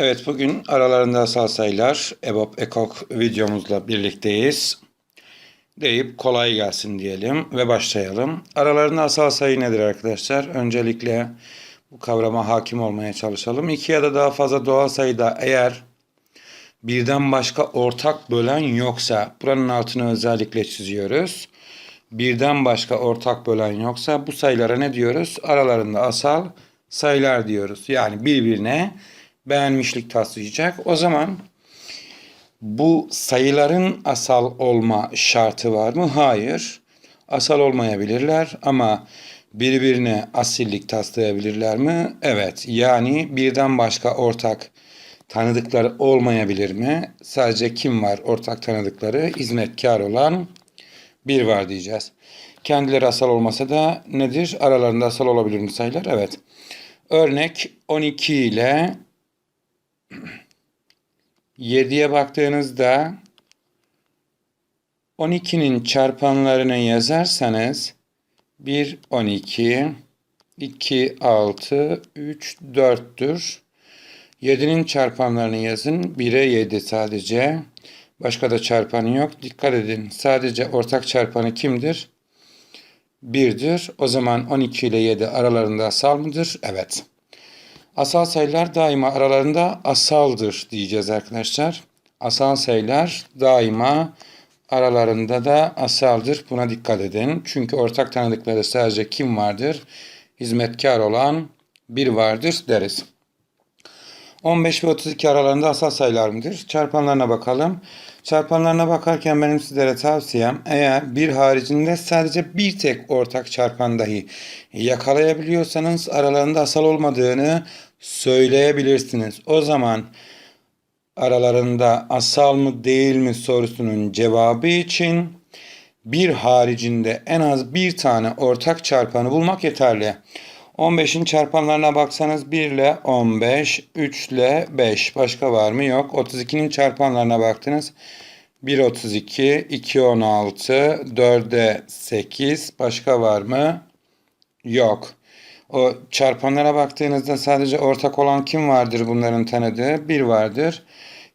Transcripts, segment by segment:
Evet bugün aralarında asal sayılar EBOB EKOK videomuzla birlikteyiz. Deyip kolay gelsin diyelim ve başlayalım. Aralarında asal sayı nedir arkadaşlar? Öncelikle bu kavrama hakim olmaya çalışalım. İki ya da daha fazla doğal sayıda eğer birden başka ortak bölen yoksa buranın altını özellikle çiziyoruz. Birden başka ortak bölen yoksa bu sayılara ne diyoruz? Aralarında asal sayılar diyoruz. Yani birbirine beğenmişlik taslayacak. O zaman bu sayıların asal olma şartı var mı? Hayır. Asal olmayabilirler ama birbirine asillik taslayabilirler mi? Evet. Yani birden başka ortak tanıdıkları olmayabilir mi? Sadece kim var ortak tanıdıkları? Hizmetkar olan bir var diyeceğiz. Kendileri asal olmasa da nedir? Aralarında asal olabilir mi sayılar? Evet. Örnek 12 ile 7'ye baktığınızda 12'nin çarpanlarını yazarsanız 1 12 2 6 3 4'tür. 7'nin çarpanlarını yazın. 1'e 7 sadece. Başka da çarpanı yok. Dikkat edin. Sadece ortak çarpanı kimdir? 1'dir. O zaman 12 ile 7 aralarında asal mıdır? Evet. Asal sayılar daima aralarında asaldır diyeceğiz arkadaşlar. Asal sayılar daima aralarında da asaldır. Buna dikkat edin. Çünkü ortak tanıdıkları sadece kim vardır? Hizmetkar olan bir vardır deriz. 15 ve 32 aralarında asal sayılar mıdır? Çarpanlarına bakalım. Çarpanlarına bakarken benim sizlere tavsiyem eğer bir haricinde sadece bir tek ortak çarpan dahi yakalayabiliyorsanız aralarında asal olmadığını söyleyebilirsiniz. O zaman aralarında asal mı değil mi sorusunun cevabı için bir haricinde en az bir tane ortak çarpanı bulmak yeterli. 15'in çarpanlarına baksanız 1 ile 15, 3 ile 5. Başka var mı? Yok. 32'nin çarpanlarına baktınız. 1 32, 2 16, 4'e 8. Başka var mı? Yok. O çarpanlara baktığınızda sadece ortak olan kim vardır bunların tanıdığı? Bir vardır.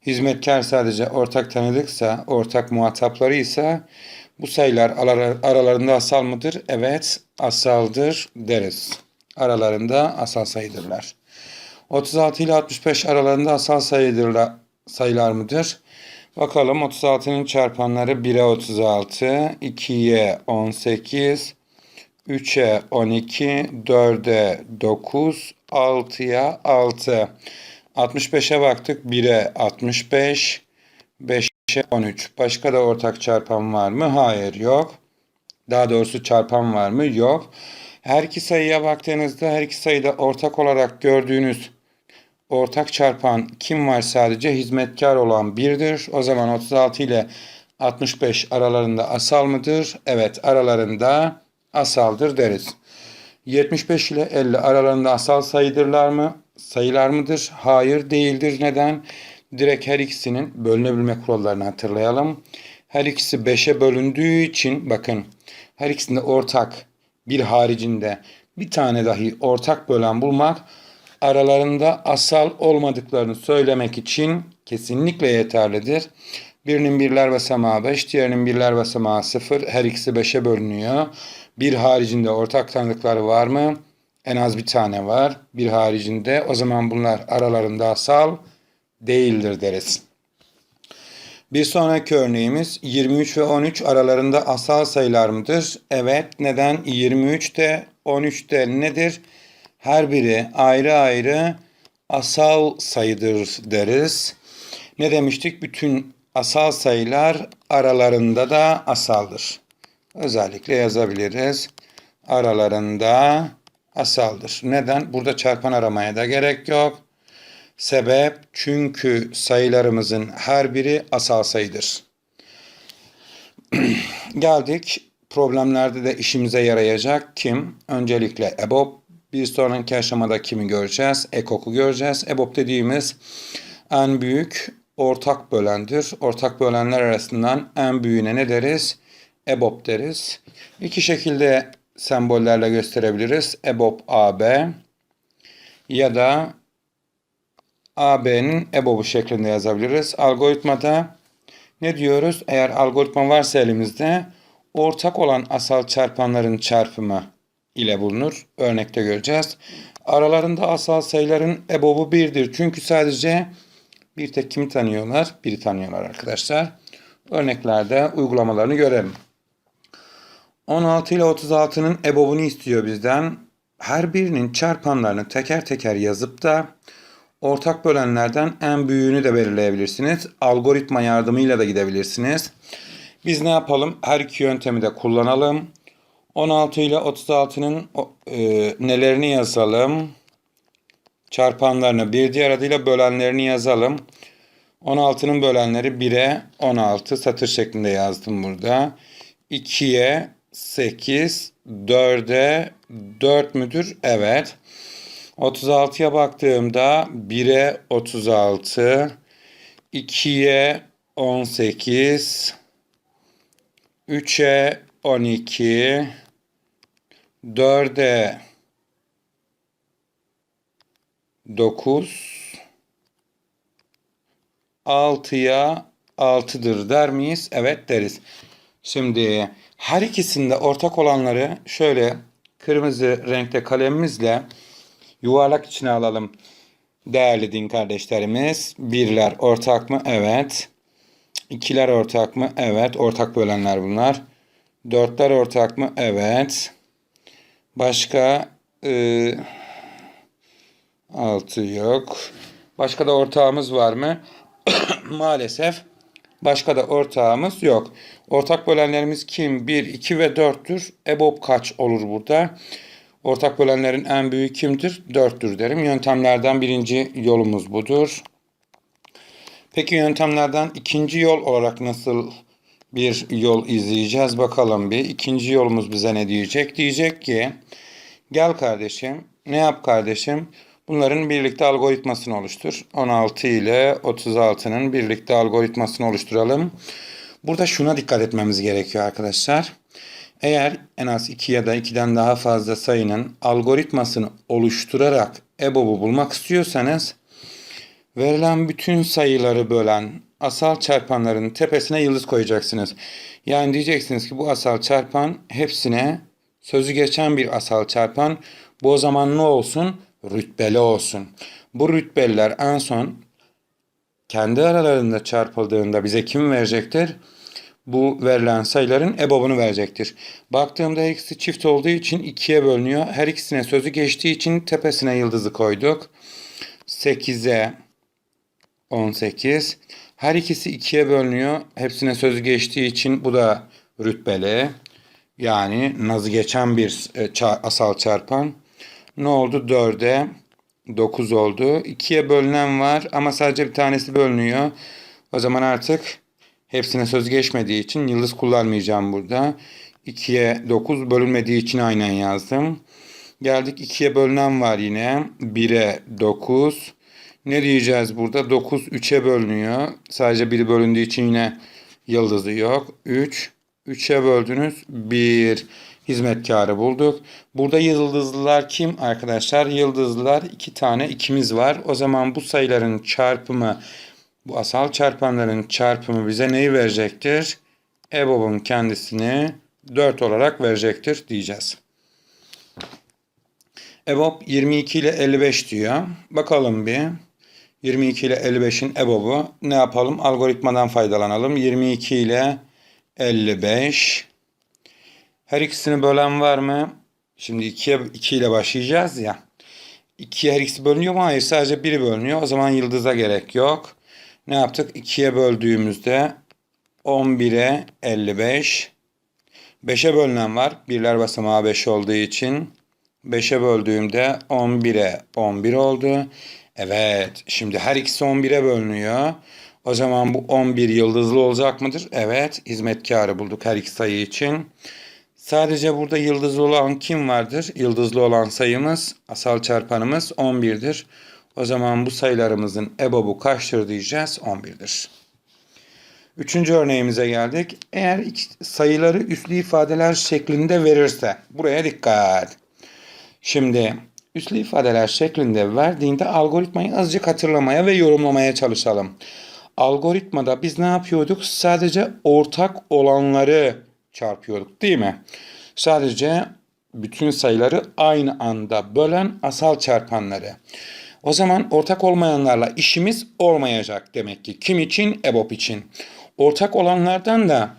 Hizmetkar sadece ortak tanıdıksa, ortak muhatapları ise bu sayılar aralarında asal mıdır? Evet, asaldır deriz. Aralarında asal sayıdırlar. 36 ile 65 aralarında asal sayıdırlar, sayılar mıdır? Bakalım 36'nın çarpanları 1'e 36, 2'ye 18, 3'e 12, 4'e 9, 6'ya 6. 65'e baktık. 1'e 65, 5'e 13. Başka da ortak çarpan var mı? Hayır yok. Daha doğrusu çarpan var mı? Yok. Her iki sayıya baktığınızda her iki sayıda ortak olarak gördüğünüz ortak çarpan kim var sadece? Hizmetkar olan birdir. O zaman 36 ile 65 aralarında asal mıdır? Evet aralarında asaldır deriz. 75 ile 50 aralarında asal sayıdırlar mı? Sayılar mıdır? Hayır değildir. Neden? Direkt her ikisinin bölünebilme kurallarını hatırlayalım. Her ikisi 5'e bölündüğü için bakın her ikisinde ortak bir haricinde bir tane dahi ortak bölen bulmak aralarında asal olmadıklarını söylemek için kesinlikle yeterlidir. Birinin birler basamağı 5, diğerinin birler basamağı 0. Her ikisi 5'e bölünüyor. Bir haricinde ortak tanıdıkları var mı? En az bir tane var. Bir haricinde o zaman bunlar aralarında asal değildir deriz. Bir sonraki örneğimiz 23 ve 13 aralarında asal sayılar mıdır? Evet. Neden? 23 de 13 de nedir? Her biri ayrı ayrı asal sayıdır deriz. Ne demiştik? Bütün asal sayılar aralarında da asaldır. Özellikle yazabiliriz. Aralarında asaldır. Neden? Burada çarpan aramaya da gerek yok. Sebep çünkü sayılarımızın her biri asal sayıdır. Geldik problemlerde de işimize yarayacak kim? Öncelikle EBOB. Bir sonraki aşamada kimi göreceğiz? EKOK'u göreceğiz. EBOB dediğimiz en büyük ortak bölendir. Ortak bölenler arasından en büyüğüne ne deriz? EBOB deriz. İki şekilde sembollerle gösterebiliriz. EBOB AB ya da AB'nin EBOB'u şeklinde yazabiliriz. Algoritmada ne diyoruz? Eğer algoritma varsa elimizde ortak olan asal çarpanların çarpımı ile bulunur. Örnekte göreceğiz. Aralarında asal sayıların EBOB'u 1'dir. Çünkü sadece bir tek kimi tanıyorlar? Biri tanıyorlar arkadaşlar. Örneklerde uygulamalarını görelim. 16 ile 36'nın EBOB'unu istiyor bizden. Her birinin çarpanlarını teker teker yazıp da ortak bölenlerden en büyüğünü de belirleyebilirsiniz. Algoritma yardımıyla da gidebilirsiniz. Biz ne yapalım? Her iki yöntemi de kullanalım. 16 ile 36'nın e, nelerini yazalım? Çarpanlarını bir diğer adıyla bölenlerini yazalım. 16'nın bölenleri 1'e 16 satır şeklinde yazdım burada. 2'ye 8, 4'e 4 müdür? Evet. 36'ya baktığımda 1'e 36, 2'ye 18, 3'e 12, 4'e 9, 6'ya 6'dır der miyiz? Evet deriz. Şimdi her ikisinde ortak olanları şöyle kırmızı renkte kalemimizle yuvarlak içine alalım. Değerli din kardeşlerimiz. Birler ortak mı? Evet. İkiler ortak mı? Evet. Ortak bölenler bunlar. Dörtler ortak mı? Evet. Başka e, altı yok. Başka da ortağımız var mı? Maalesef başka da ortağımız yok. Ortak bölenlerimiz kim? 1, 2 ve 4'tür. EBOB kaç olur burada? Ortak bölenlerin en büyüğü kimdir? 4'tür derim. Yöntemlerden birinci yolumuz budur. Peki yöntemlerden ikinci yol olarak nasıl bir yol izleyeceğiz bakalım bir. İkinci yolumuz bize ne diyecek? Diyecek ki gel kardeşim ne yap kardeşim? Bunların birlikte algoritmasını oluştur. 16 ile 36'nın birlikte algoritmasını oluşturalım. Burada şuna dikkat etmemiz gerekiyor arkadaşlar. Eğer en az 2 ya da 2'den daha fazla sayının algoritmasını oluşturarak EBOB'u bulmak istiyorsanız verilen bütün sayıları bölen asal çarpanların tepesine yıldız koyacaksınız. Yani diyeceksiniz ki bu asal çarpan hepsine sözü geçen bir asal çarpan. Bu o zaman ne olsun? Rütbeli olsun. Bu rütbeliler en son kendi aralarında çarpıldığında bize kim verecektir? Bu verilen sayıların EBOB'unu verecektir. Baktığımda her ikisi çift olduğu için ikiye bölünüyor. Her ikisine sözü geçtiği için tepesine yıldızı koyduk. 8'e 18. Her ikisi ikiye bölünüyor. Hepsine sözü geçtiği için bu da rütbeli. Yani nazı geçen bir e, asal çarpan. Ne oldu? 4'e 9 oldu. 2'ye bölünen var ama sadece bir tanesi bölünüyor. O zaman artık hepsine söz geçmediği için yıldız kullanmayacağım burada. 2'ye 9 bölünmediği için aynen yazdım. Geldik 2'ye bölünen var yine. 1'e 9. Ne diyeceğiz burada? 9 3'e bölünüyor. Sadece biri bölündüğü için yine yıldızı yok. 3. 3'e böldünüz. 1 hizmetkarı bulduk. Burada yıldızlılar kim arkadaşlar? Yıldızlılar iki tane ikimiz var. O zaman bu sayıların çarpımı bu asal çarpanların çarpımı bize neyi verecektir? EBOB'un kendisini 4 olarak verecektir diyeceğiz. EBOB 22 ile 55 diyor. Bakalım bir. 22 ile 55'in EBOB'u ne yapalım? Algoritmadan faydalanalım. 22 ile 55 her ikisini bölen var mı? Şimdi 2'ye 2 ile başlayacağız ya. 2'ye her ikisi bölünüyor mu? Hayır sadece biri bölünüyor. O zaman yıldıza gerek yok. Ne yaptık? 2'ye böldüğümüzde 11'e 55. 5'e bölünen var. Birler basamağı 5 olduğu için. 5'e böldüğümde 11'e 11 oldu. Evet. Şimdi her ikisi 11'e bölünüyor. O zaman bu 11 yıldızlı olacak mıdır? Evet. Hizmetkarı bulduk her iki sayı için. Sadece burada yıldızlı olan kim vardır? Yıldızlı olan sayımız, asal çarpanımız 11'dir. O zaman bu sayılarımızın EBOB'u kaçtır diyeceğiz? 11'dir. Üçüncü örneğimize geldik. Eğer sayıları üslü ifadeler şeklinde verirse, buraya dikkat. Şimdi üslü ifadeler şeklinde verdiğinde algoritmayı azıcık hatırlamaya ve yorumlamaya çalışalım. Algoritmada biz ne yapıyorduk? Sadece ortak olanları çarpıyorduk değil mi? Sadece bütün sayıları aynı anda bölen asal çarpanları. O zaman ortak olmayanlarla işimiz olmayacak demek ki. Kim için? EBOB için. Ortak olanlardan da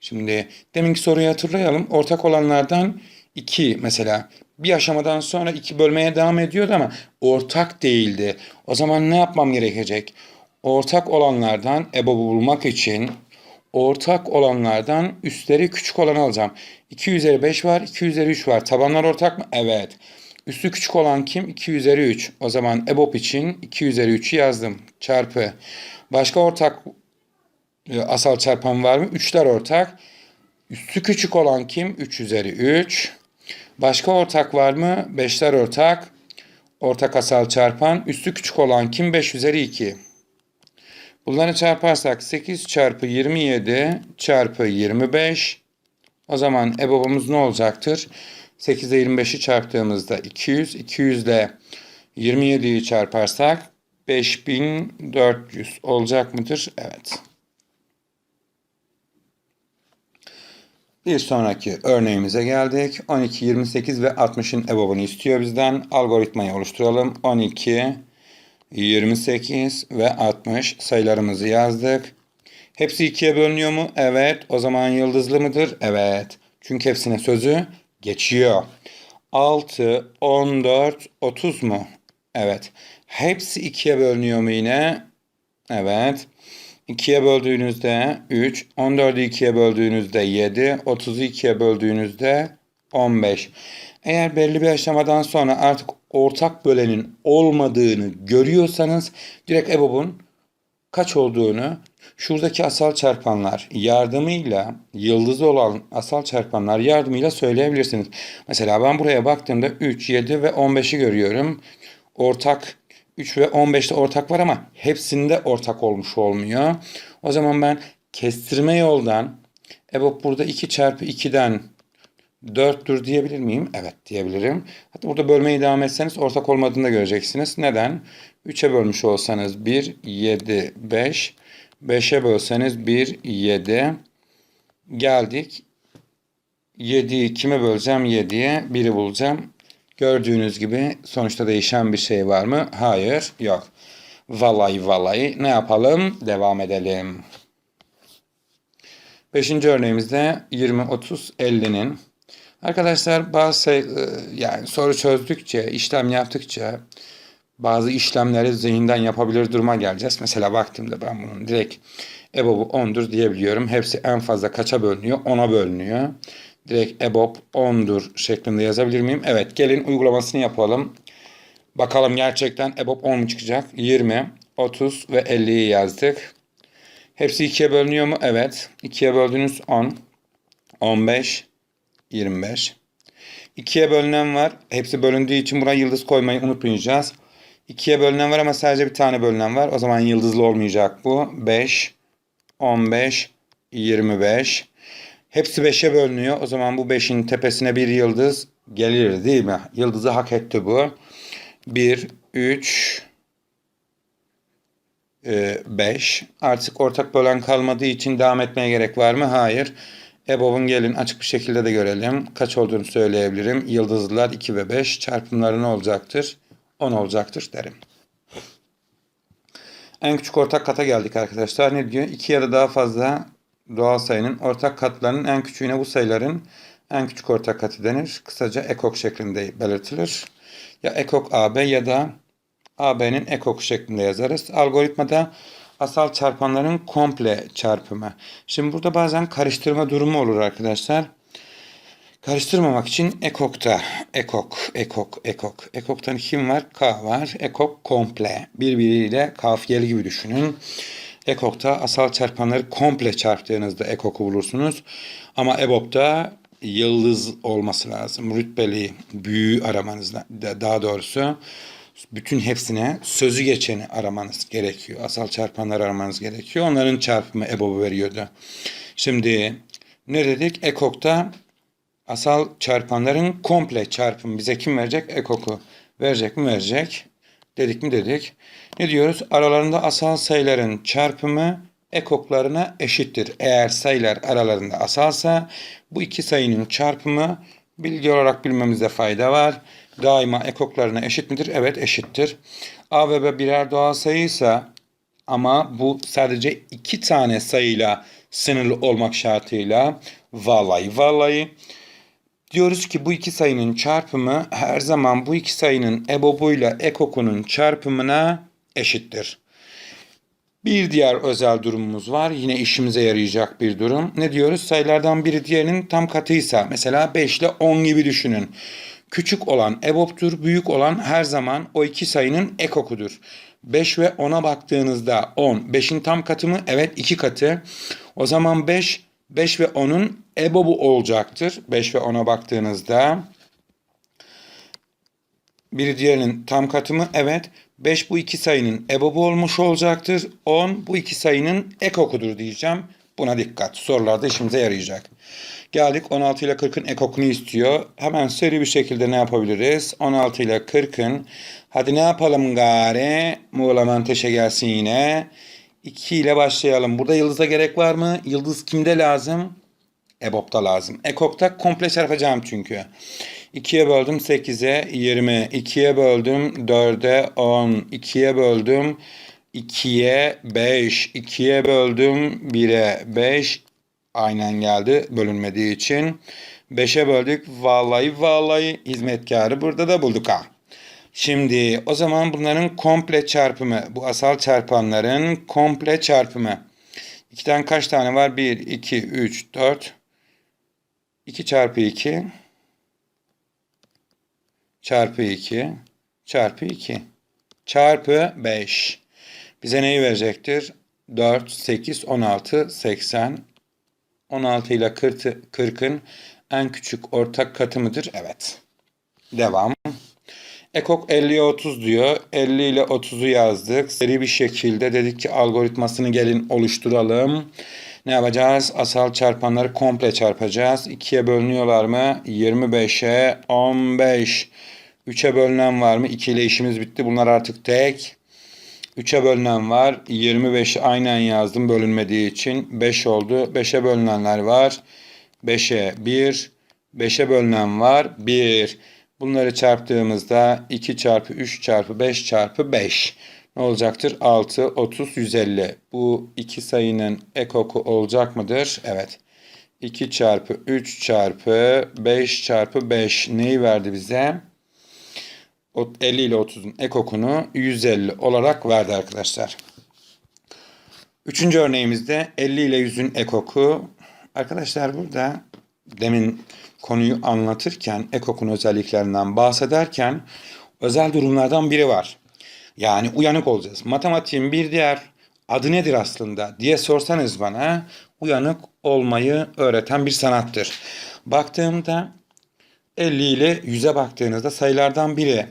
şimdi deminki soruyu hatırlayalım. Ortak olanlardan 2 mesela bir aşamadan sonra 2 bölmeye devam ediyordu ama ortak değildi. O zaman ne yapmam gerekecek? Ortak olanlardan EBOB'u bulmak için ortak olanlardan üstleri küçük olanı alacağım. 2 üzeri 5 var, 2 üzeri 3 var. Tabanlar ortak mı? Evet. Üstü küçük olan kim? 2 üzeri 3. O zaman EBOB için 2 üzeri 3'ü yazdım. Çarpı. Başka ortak e, asal çarpan var mı? 3'ler ortak. Üstü küçük olan kim? 3 üzeri 3. Başka ortak var mı? 5'ler ortak. Ortak asal çarpan. Üstü küçük olan kim? 5 üzeri 2. Bunları çarparsak 8 çarpı 27 çarpı 25. O zaman EBOB'umuz ne olacaktır? 8 ile 25'i çarptığımızda 200. 200 ile 27'yi çarparsak 5400 olacak mıdır? Evet. Bir sonraki örneğimize geldik. 12, 28 ve 60'ın EBOB'unu istiyor bizden. Algoritmayı oluşturalım. 12, 28 ve 60 sayılarımızı yazdık. Hepsi ikiye bölünüyor mu? Evet. O zaman yıldızlı mıdır? Evet. Çünkü hepsine sözü geçiyor. 6, 14, 30 mu? Evet. Hepsi ikiye bölünüyor mu yine? Evet. 2'ye böldüğünüzde 3, 14'ü 2'ye böldüğünüzde 7, 30'u 2'ye böldüğünüzde 15. Eğer belli bir aşamadan sonra artık ortak bölenin olmadığını görüyorsanız direkt EBOB'un kaç olduğunu şuradaki asal çarpanlar yardımıyla yıldızı olan asal çarpanlar yardımıyla söyleyebilirsiniz. Mesela ben buraya baktığımda 3, 7 ve 15'i görüyorum. Ortak 3 ve 15'te ortak var ama hepsinde ortak olmuş olmuyor. O zaman ben kestirme yoldan EBOB burada 2 çarpı 2'den 4'tür diyebilir miyim? Evet diyebilirim. Hatta burada bölmeyi devam etseniz ortak olmadığını da göreceksiniz. Neden? 3'e bölmüş olsanız 1, 7, 5. 5'e bölseniz 1, 7. Geldik. 7'yi kime böleceğim? 7'ye 1'i bulacağım. Gördüğünüz gibi sonuçta değişen bir şey var mı? Hayır, yok. Valay valay. Ne yapalım? Devam edelim. Beşinci örneğimizde 20, 30, 50'nin Arkadaşlar bazı şey, yani soru çözdükçe, işlem yaptıkça bazı işlemleri zihinden yapabilir duruma geleceğiz. Mesela baktığımda ben bunun direkt EBOB'u 10'dur diyebiliyorum. Hepsi en fazla kaça bölünüyor? 10'a bölünüyor. Direkt EBOB 10'dur şeklinde yazabilir miyim? Evet gelin uygulamasını yapalım. Bakalım gerçekten EBOB 10 mu çıkacak? 20, 30 ve 50'yi yazdık. Hepsi 2'ye bölünüyor mu? Evet. 2'ye böldüğünüz 10, 15, 25. 2'ye bölünen var. Hepsi bölündüğü için buraya yıldız koymayı unutmayacağız. 2'ye bölünen var ama sadece bir tane bölünen var. O zaman yıldızlı olmayacak bu. 5, 15, 25. Hepsi 5'e bölünüyor. O zaman bu 5'in tepesine bir yıldız gelir değil mi? Yıldızı hak etti bu. 1, 3, 5. Artık ortak bölen kalmadığı için devam etmeye gerek var mı? Hayır. EBOB'un gelin açık bir şekilde de görelim. Kaç olduğunu söyleyebilirim. Yıldızlılar 2 ve 5 çarpımları ne olacaktır? 10 olacaktır derim. En küçük ortak kata geldik arkadaşlar. Ne diyor? 2 ya da daha fazla doğal sayının ortak katlarının en küçüğüne bu sayıların en küçük ortak katı denir. Kısaca ekok şeklinde belirtilir. Ya ekok AB ya da AB'nin ekok şeklinde yazarız. Algoritmada asal çarpanların komple çarpımı. Şimdi burada bazen karıştırma durumu olur arkadaşlar. Karıştırmamak için ekokta ekok, ekok, ekok. Ekoktan kim var? K var. Ekok komple. Birbiriyle kafiyeli gibi düşünün. Ekokta asal çarpanları komple çarptığınızda ekoku bulursunuz. Ama EBOB'da yıldız olması lazım. Rütbeli, büyüğü aramanız daha doğrusu bütün hepsine sözü geçeni aramanız gerekiyor. Asal çarpanları aramanız gerekiyor. Onların çarpımı EBOB'u veriyordu. Şimdi ne dedik? Ekok'ta asal çarpanların komple çarpımı bize kim verecek? Ekok'u Verecek mi? Verecek. Dedik mi? Dedik. Ne diyoruz? Aralarında asal sayıların çarpımı ekoklarına eşittir. Eğer sayılar aralarında asalsa bu iki sayının çarpımı bilgi olarak bilmemizde fayda var. Daima ekoklarına eşit midir? Evet eşittir. A ve B birer doğal sayıysa ama bu sadece iki tane sayıyla sınırlı olmak şartıyla vallahi vallahi diyoruz ki bu iki sayının çarpımı her zaman bu iki sayının ebobuyla ekokunun çarpımına eşittir. Bir diğer özel durumumuz var. Yine işimize yarayacak bir durum. Ne diyoruz? Sayılardan biri diğerinin tam katıysa mesela 5 ile 10 gibi düşünün. Küçük olan eboptur, büyük olan her zaman o iki sayının ekokudur. 5 ve 10'a baktığınızda 10, 5'in tam katı mı? Evet 2 katı. O zaman 5, 5 ve 10'un ebobu olacaktır. 5 ve 10'a baktığınızda biri diğerinin tam katı mı? Evet. 5 bu iki sayının ebobu olmuş olacaktır. 10 bu iki sayının ekokudur diyeceğim. Buna dikkat. Sorularda işimize yarayacak. Geldik 16 ile 40'ın ekokunu istiyor. Hemen seri bir şekilde ne yapabiliriz? 16 ile 40'ın. Hadi ne yapalım gari? Muğla menteşe gelsin yine. 2 ile başlayalım. Burada yıldıza gerek var mı? Yıldız kimde lazım? EBOB'da lazım. Ekok'ta komple çarpacağım çünkü. 2'ye böldüm 8'e 20. 2'ye böldüm 4'e 10. 2'ye böldüm 2'ye 5. 2'ye böldüm 1'e 5. Aynen geldi bölünmediği için. 5'e böldük. Vallahi vallahi hizmetkarı burada da bulduk ha. Şimdi o zaman bunların komple çarpımı, bu asal çarpanların komple çarpımı. İkiden kaç tane var? 1, 2, 3, 4. 2 çarpı 2 çarpı 2 çarpı 2 çarpı 5. Bize neyi verecektir? 4, 8, 16, 80. 16 ile 40'ın en küçük ortak katı mıdır? Evet. Devam. Ekok 50'ye 30 diyor. 50 ile 30'u yazdık. Seri bir şekilde dedik ki algoritmasını gelin oluşturalım. Ne yapacağız? Asal çarpanları komple çarpacağız. 2'ye bölünüyorlar mı? 25'e 15. 3'e bölünen var mı? 2 ile işimiz bitti. Bunlar artık tek. 3'e bölünen var. 25'i aynen yazdım bölünmediği için. 5 oldu. 5'e bölünenler var. 5'e 1. 5'e bölünen var. 1. Bunları çarptığımızda 2 çarpı 3 çarpı 5 çarpı 5 ne olacaktır? 6, 30, 150. Bu iki sayının ekoku olacak mıdır? Evet. 2 çarpı 3 çarpı 5 çarpı 5 neyi verdi bize? 50 ile 30'un ekokunu 150 olarak verdi arkadaşlar. Üçüncü örneğimizde 50 ile 100'ün ekoku. Arkadaşlar burada demin konuyu anlatırken ekokun özelliklerinden bahsederken özel durumlardan biri var. Yani uyanık olacağız. Matematiğin bir diğer adı nedir aslında diye sorsanız bana uyanık olmayı öğreten bir sanattır. Baktığımda 50 ile 100'e baktığınızda sayılardan biri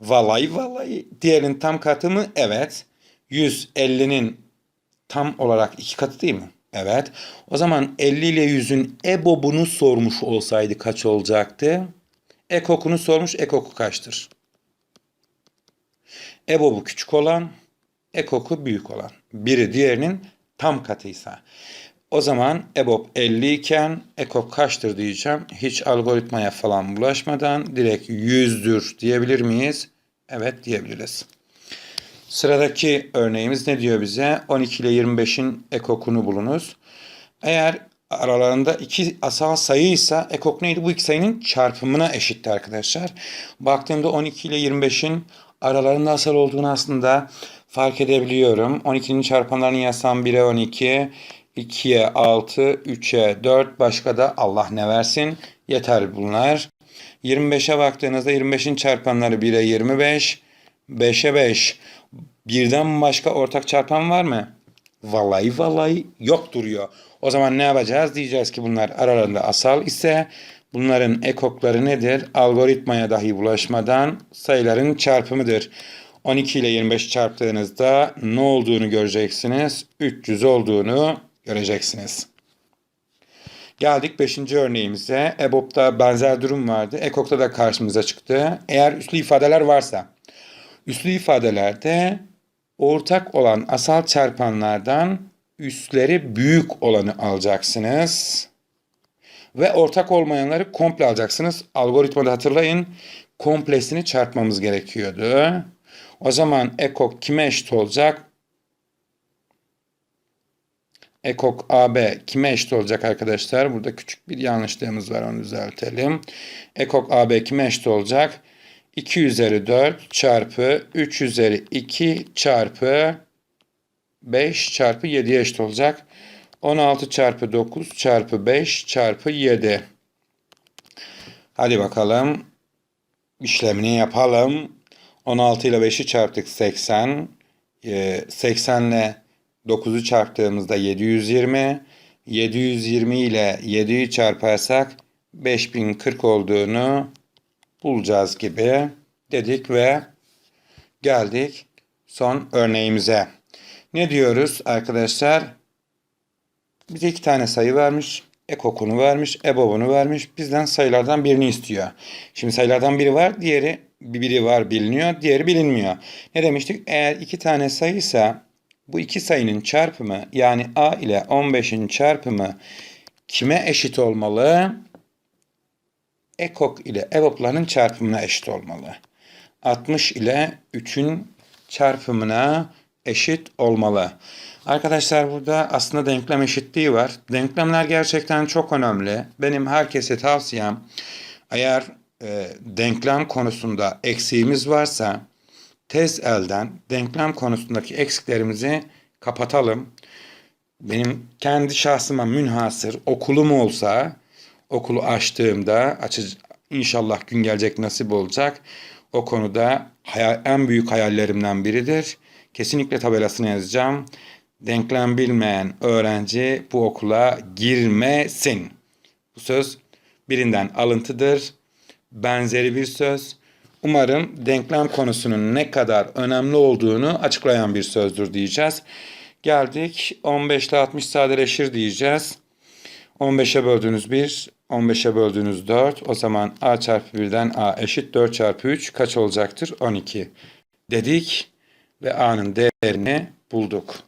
vallahi vallahi diğerinin tam katı mı? Evet. 150'nin tam olarak iki katı değil mi? Evet. O zaman 50 ile 100'ün EBOB'unu sormuş olsaydı kaç olacaktı? Ekokunu sormuş. Ekoku kaçtır? EBOB'u küçük olan, ekoku büyük olan. Biri diğerinin tam katıysa. O zaman EBOB 50 iken ekok kaçtır diyeceğim. Hiç algoritmaya falan bulaşmadan direkt 100'dür diyebilir miyiz? Evet diyebiliriz. Sıradaki örneğimiz ne diyor bize? 12 ile 25'in ekokunu bulunuz. Eğer aralarında iki asal sayıysa ekok neydi? Bu iki sayının çarpımına eşitti arkadaşlar. Baktığımda 12 ile 25'in aralarında asal olduğunu aslında fark edebiliyorum. 12'nin çarpanlarını yazsam 1'e 12, 2'ye 6, 3'e 4 başka da Allah ne versin yeter bunlar. 25'e baktığınızda 25'in çarpanları 1'e 25, 5'e 5. Birden başka ortak çarpan var mı? Vallahi vallahi yok duruyor. O zaman ne yapacağız? Diyeceğiz ki bunlar aralarında asal ise bunların ekokları nedir? Algoritmaya dahi bulaşmadan sayıların çarpımıdır. 12 ile 25 çarptığınızda ne olduğunu göreceksiniz? 300 olduğunu göreceksiniz. Geldik 5. örneğimize. EBOB'da benzer durum vardı. EKOK'ta da karşımıza çıktı. Eğer üslü ifadeler varsa, üslü ifadelerde ortak olan asal çarpanlardan üsleri büyük olanı alacaksınız. Ve ortak olmayanları komple alacaksınız. Algoritmada hatırlayın komplesini çarpmamız gerekiyordu. O zaman ekok kime eşit olacak? Ekok AB kime eşit olacak arkadaşlar? Burada küçük bir yanlışlığımız var onu düzeltelim. Ekok AB kime eşit olacak? 2 üzeri 4 çarpı 3 üzeri 2 çarpı 5 çarpı 7'ye eşit olacak. 16 çarpı 9 çarpı 5 çarpı 7. Hadi bakalım. İşlemini yapalım. 16 ile 5'i çarptık 80. Ee, 80 ile 9'u çarptığımızda 720. 720 ile 7'yi çarparsak 5040 olduğunu bulacağız gibi dedik ve geldik son örneğimize. Ne diyoruz arkadaşlar? Bize iki tane sayı vermiş. Ekokunu vermiş, EBOB'unu vermiş. Bizden sayılardan birini istiyor. Şimdi sayılardan biri var, diğeri biri var biliniyor, diğeri bilinmiyor. Ne demiştik? Eğer iki tane sayıysa bu iki sayının çarpımı yani A ile 15'in çarpımı kime eşit olmalı? Ekok ile EBOB'ların çarpımına eşit olmalı. 60 ile 3'ün çarpımına eşit olmalı. Arkadaşlar burada aslında denklem eşitliği var. Denklemler gerçekten çok önemli. Benim herkese tavsiyem eğer e, denklem konusunda eksiğimiz varsa tez elden denklem konusundaki eksiklerimizi kapatalım. Benim kendi şahsıma münhasır okulum olsa okulu açtığımda açı, inşallah gün gelecek nasip olacak. O konuda hayal, en büyük hayallerimden biridir. Kesinlikle tabelasını yazacağım. Denklem bilmeyen öğrenci bu okula girmesin. Bu söz birinden alıntıdır. Benzeri bir söz. Umarım denklem konusunun ne kadar önemli olduğunu açıklayan bir sözdür diyeceğiz. Geldik 15 ile 60 sadeleşir diyeceğiz. 15'e böldüğünüz 1, 15'e böldüğünüz 4. O zaman a çarpı 1'den a eşit 4 çarpı 3 kaç olacaktır? 12 dedik ve a'nın değerini bulduk.